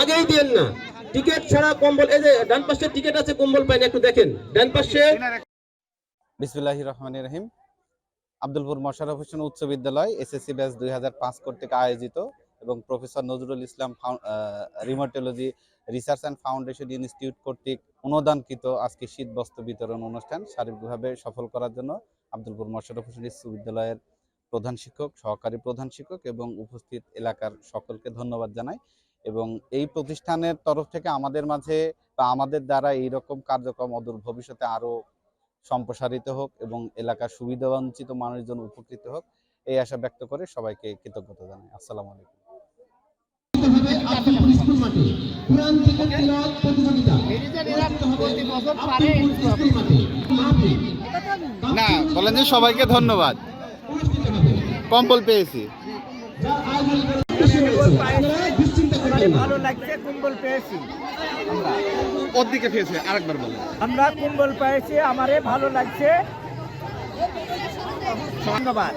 আগেই দিয়েন না। টিকিট ছাড়া কম্বল, এই যে ডান পাশে টিকিট আছে, কম্বল পাইনি, একটু দেখেন। ডান পাশে বিসমিল্লাহির রহমানির রহিম। আব্দুলপুর মোশাররফ হোসেন উচ্চ বিদ্যালয় এসএসসি ব্যাচ দুই হাজার পাঁচ কর্তৃক আয়োজিত এবং professor Nazrul Islam rheumatology research and foundation institute কর্তৃক অনুদানকৃত আজকে শীত বস্ত্র বিতরণ অনুষ্ঠান শারীরিকভাবে সফল করার জন্য আব্দুলপুর মোশাররফ হোসেন উচ্চ বিদ্যালয়ের প্রধান শিক্ষক সহকারী প্রধান শিক্ষক এবং উপস্থিত এলাকার সকলকে ধন্যবাদ জানাই এবং এই প্রতিষ্ঠানের তরফ থেকে আমাদের মাঝে বা আমাদের দ্বারা এইরকম কার্যক্রম অদূর ভবিষ্যতে আরও সম্প্রসারিত হোক এবং এলাকার সুবিধাবঞ্চিত মানুষজন উপকৃত হোক এই আশা ব্যক্ত করে সবাইকে কৃতজ্ঞতা জানাই। আসসালামু আলাইকুম। হবে আব্দুলপুর স্কুল মাঠে কোরআন থেকে তিলাওয়াত প্রতিযোগিতা অনুষ্ঠিত হবে আব্দুলপুর স্কুল মাঠে। মাহফিল না বলেন যে সবাইকে ধন্যবাদ। করবেন না ভালো লাগছে কুম্বল পেয়েছি। ওর দিকে পেয়েছে আরেকবার আমরা কুম্বল পেয়েছি আমারে ভালো লাগছে। ধন্যবাদ।